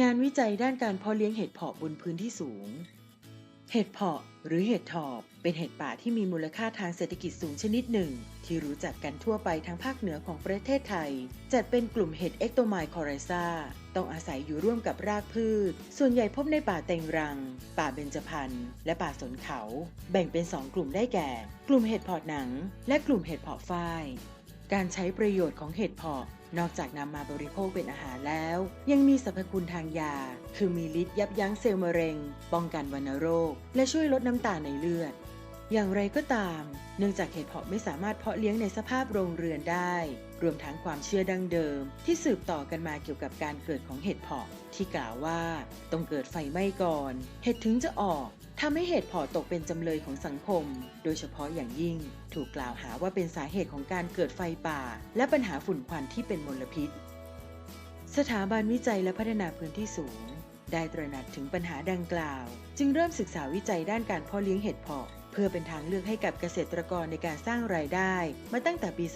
งานวิจัยด้านการเพาะเลี้ยงเห็ดเผาะบนพื้นที่สูง เห็ดเผาะหรือเห็ดถอบเป็นเห็ดป่าที่มีมูลค่าทางเศรษฐกิจสูงชนิดหนึ่ง ที่รู้จักกันทั่วไปทั้งภาคเหนือของประเทศไทย จัดเป็นกลุ่มเห็ดเอ็กโตไมคอไรซาต้องอาศัยอยู่ร่วมกับรากพืช ส่วนใหญ่พบในป่าเต็งรัง ป่าเบญจพรรณและป่าสนเขา แบ่งเป็น2กลุ่มได้แก่ กลุ่มเห็ดเผาะหนัง และกลุ่มเห็ดเผาะฝ้ายการใช้ประโยชน์ของเห็ดเผาะ นอกจากนำมาบริโภคเป็นอาหารแล้ว ยังมีสรรพคุณทางยา คือมีฤทธิ์ยับยั้งเซลล์มะเร็ง ป้องกันวัณโรค และช่วยลดน้ำตาในเลือด อย่างไรก็ตาม เนื่องจากเห็ดเพาะไม่สามารถเพาะเลี้ยงในสภาพโรงเรือนได้ รวมทั้งความเชื่อดั้งเดิม ที่สืบต่อกันมาเกี่ยวกับการเกิดของเห็ดเผาะที่กล่าวว่าต้องเกิดไฟไหม้ก่อน เห็ดถึงจะออกทำให้เห็ดเผาะตกเป็นจำเลยของสังคม โดยเฉพาะอย่างยิ่ง ถูกกล่าวหาว่าเป็นสาเหตุของการเกิดไฟป่า และปัญหาฝุ่นควันที่เป็นมลพิษ สถาบันวิจัยและพัฒนาพื้นที่สูง ได้ตระหนักถึงปัญหาดังกล่าว จึงเริ่มศึกษาวิจัยด้านการเพาะเลี้ยงเห็ดเผาะ เพื่อเป็นทางเลือกให้กับเกษตรกรในการสร้างรายได้ มาตั้งแต่ปี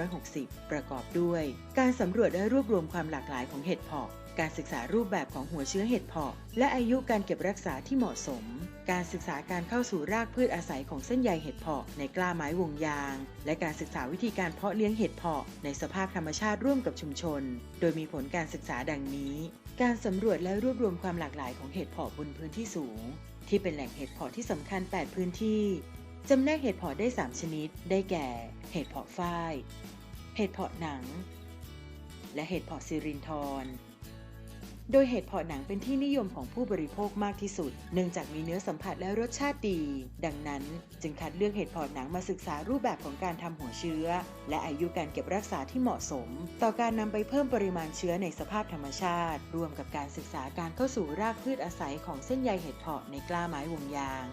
2560 ประกอบด้วย การสำรวจและรวบรวมความหลากหลายของเห็ดเผาะการศึกษารูปแบบของหัวเชื้อเห็ดเผาะ และอายุการเก็บรักษาที่เหมาะสม การศึกษาการเข้าสู่รากพืชอาศัยของเส้นใยเห็ดเผาะในกล้าไม้วงยาง และการศึกษาวิธีการเพาะเลี้ยงเห็ดเผาะในสภาพธรรมชาติร่วมกับชุมชน โดยมีผลการศึกษาดังนี้ การสำรวจและรวบรวมความหลากหลายของเห็ดเผาะบนพื้นที่สูง ที่เป็นแหล่งเห็ดเผาะที่สำคัญ 8 พื้นที่จำแนกเห็ดเผาะได้ 3 ชนิด ได้แก่ เห็ดเผาะฝ้าย เห็ดเผาะหนัง และเห็ดเผาะซิรินทร โดยเห็ดเผาะหนังเป็นที่นิยมของผู้บริโภคมากที่สุด เนื่องจากมีเนื้อสัมผัสและรสชาติดี ดังนั้น จึงคัดเลือกเห็ดเผาะหนังมาศึกษารูปแบบของการทำหัวเชื้อ และอายุการเก็บรักษาที่เหมาะสม ต่อการนำไปเพิ่มปริมาณเชื้อในสภาพธรรมชาติ รวมกับการศึกษาการเข้าสู่รากพืชอาศัยของเส้นใยเห็ดเผาะในกล้าไม้วงยาง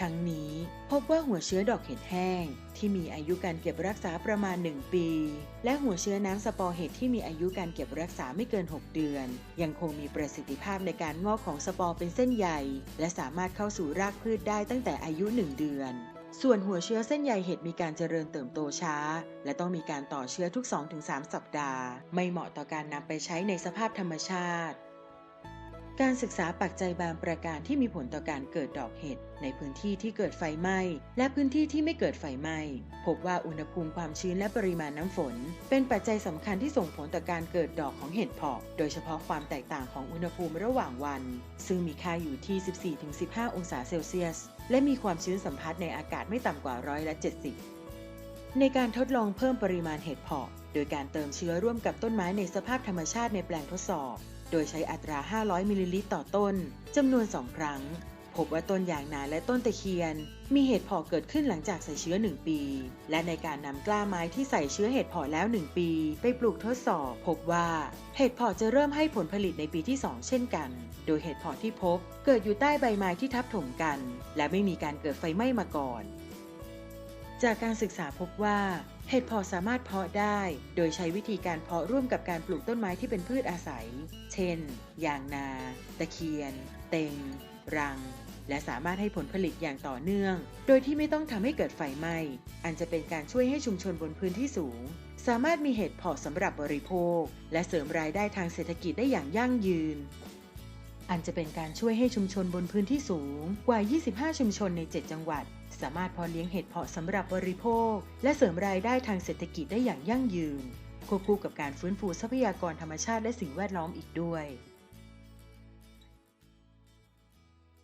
ทั้งนี้พบว่าหัวเชื้อดอกเห็ดแห้ง ที่มีอายุการเก็บรักษาประมาณ 1 ปี และหัวเชื้อน้ำสปอร์เห็ดที่มีอายุการเก็บรักษาไม่เกิน 6 เดือน ยังคงมีประสิทธิภาพในการงอกของสปอร์เป็นเส้นใยและสามารถเข้าสู่รากพืชได้ตั้งแต่อายุ 1 เดือน ส่วนหัวเชื้อเส้นใยเห็ดมีการเจริญเติบโตช้า และต้องมีการต่อเชื้อทุก 2-3 สัปดาห์ ไม่เหมาะต่อการนำไปใช้ในสภาพธรรมชาติ การศึกษาปัจจัยบางประการที่มีผลต่อการเกิดดอกเห็ดในพื้นที่ที่เกิดไฟไหม้ และพื้นที่ที่ไม่เกิดไฟไหม้ พบว่าอุณหภูมิความชื้นและปริมาณน้ำฝน เป็นปัจจัยสำคัญที่ส่งผลต่อการเกิดดอกของเห็ดเผาะ โดยเฉพาะความแตกต่างของอุณหภูมิระหว่างวัน ซึ่งมีค่าอยู่ที่ 14-15 องศาเซลเซียส และมีความชื้นสัมผัสในอากาศไม่ต่ำกว่าร้อยละ 70 ในการทดลองเพิ่มปริมาณเห็ดเผาะ โดยการเติมเชื้อร่วมกับต้นไม้ในสภาพธรรมชาติในแปลงทดสอบ โดยใช้อัตรา 500 มิลลิลิตรต่อต้นจำนวน 2 ครั้ง พบว่าต้นยางนาและต้นตะเคียน มีเห็ดเผาะเกิดขึ้นหลังจากใส่เชื้อ 1 ปี และในการนำกล้าไม้ที่ใส่เชื้อเห็ดเผาะแล้ว 1 ปี ไปปลูกทดสอบ พบว่าเห็ดเผาะจะเริ่มให้ผลผลิตในปีที่ 2 เช่นกัน โดยเห็ดเผาะที่พบเกิดอยู่ใต้ใบไม้ที่ทับถมกัน และไม่มีการเกิดไฟไหม้มาก่อน จากการศึกษาพบว่า เห็ดพาะสามารถเพาะได้ โดยใช้วิธีการเพาะร่วมกับการปลูกต้นไม้ที่เป็นพืชอาศัย เช่น ยางนา ตะเคียน เต็ง รัง และสามารถให้ผลผลิตอย่างต่อเนื่อง โดยที่ไม่ต้องทำให้เกิดไฟไหม้ อันจะเป็นการช่วยให้ชุมชนบนพื้นที่สูง สามารถมีเห็ดพาะสำหรับบริโภค และเสริมรายได้ทางเศรษฐกิจได้อย่างยั่งยืน อันจะเป็นการช่วยให้ชุมชนบนพื้นที่สูงกว่า 25 ชุมชนใน 7 จังหวัด สามารถพอเลี้ยงเห็ดเพาะสำหรับบริโภค และเสริมรายได้ทางเศรษฐกิจได้อย่างยั่งยืน ควบคู่กับการฟื้นฟูทรัพยากรธรรมชาติและสิ่งแวดล้อมอีกด้วย